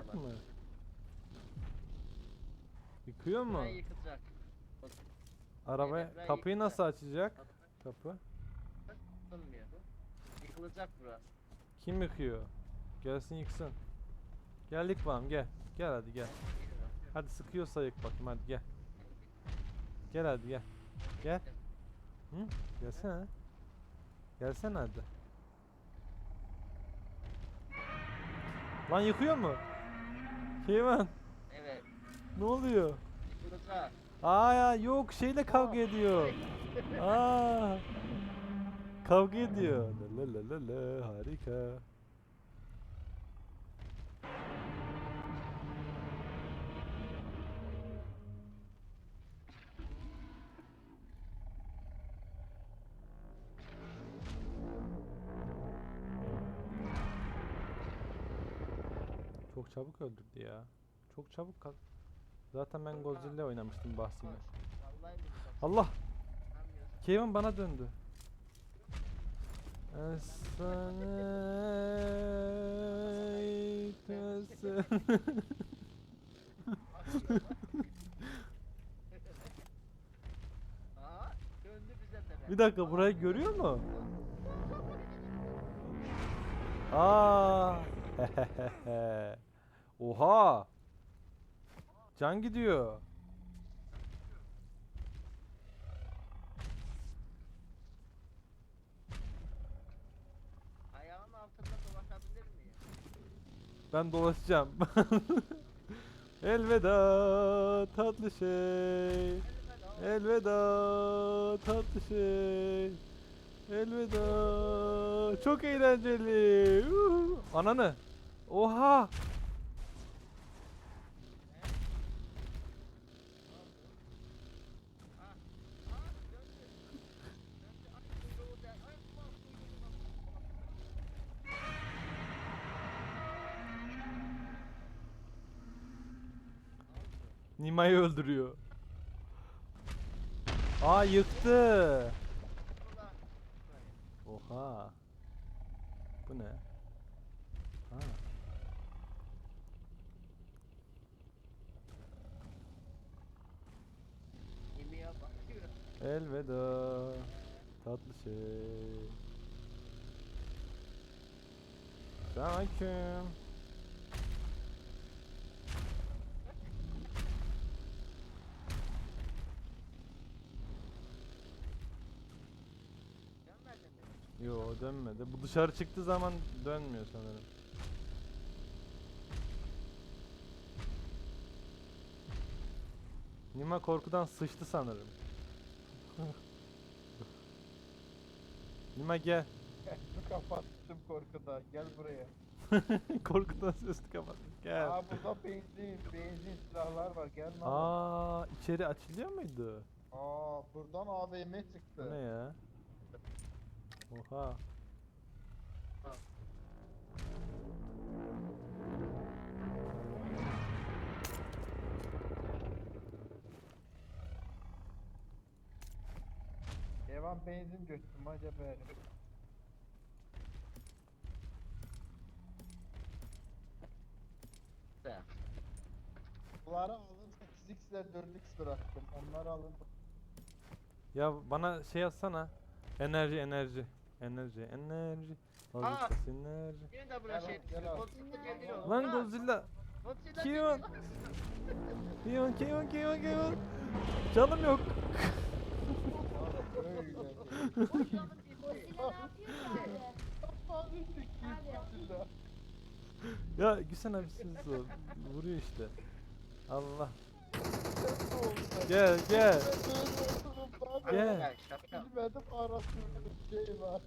yıkacak mı? Yıkıyor mu? Burayı. Arabaya Evet, burayı kapıyı nasıl yıkacak. açacak? Kapı. Yıkılmıyor. Yıkılacak bura. Kim yıkıyor? Gelsin yıksın. Gel yık bakalım gel. Gel hadi gel. Hadi sıkıyorsa yık bakayım hadi gel. Gel hadi gel. Gel. Hı? Gelsene. Gelsene hadi. Lan yıkıyor mu? Keyvan Evet. ne oluyor? Yıkılacak. Aa ya yok şeyle kavga ediyor. Aa. Kavga ediyor. La la la la harika. Çok çabuk öldürdü ya. Çok çabuk kalk. Zaten ben Godzilla oynamıştım yıkılacak. Allah! Kevin bana döndü. Bir dakika burayı görüyor mu? Aa! Oha! Can gidiyor. Ayağın altında dolaşabilir miyim? Ben dolaşacağım. Elveda tatlı şey. Elveda tatlı şey. Elveda. Çok eğlenceli. Uhu. Ananı. Oha. Nima'yı öldürüyor. Aa yıktı. Oha. Bu ne? Ha. Elveda tatlı şey. Selamünaleyküm. Yo dönmedi. Bu dışarı çıktığı zaman dönmüyor sanırım. Nima korkudan sıçtı sanırım. Nima gel. Kapattım korkuda. Gel buraya. korkudan sesini kapat. Gel. Aa burada benzin, benzin silahlar var. Gel lan. Aa içeri açılıyor muydu? Aa buradan AVM Bu ne çıktı. ya? Oha. Evan benzin götürdüm acaba herif. De. Bunları alın 8x ile 4x bıraktım. Onları alın. Ya bana şey yazsana. Enerji enerji. Enerji enerji. Aa! Enerji. Yine de buraya Gel şey al, gel düşüyor. al. Godzilla geliyor. Lan Ha, Godzilla. Godzilla Kiyon. geliyor. Kiyon kiyon kiyon kiyon. Canım yok. Öyle. Godzilla ne yapıyor ki abi? Abi 8x silah. Ya Güsen abi siz o. Vuruyor işte. Allah. Gel gel. Gel. Gel. Bilmedim arasında bir şey var.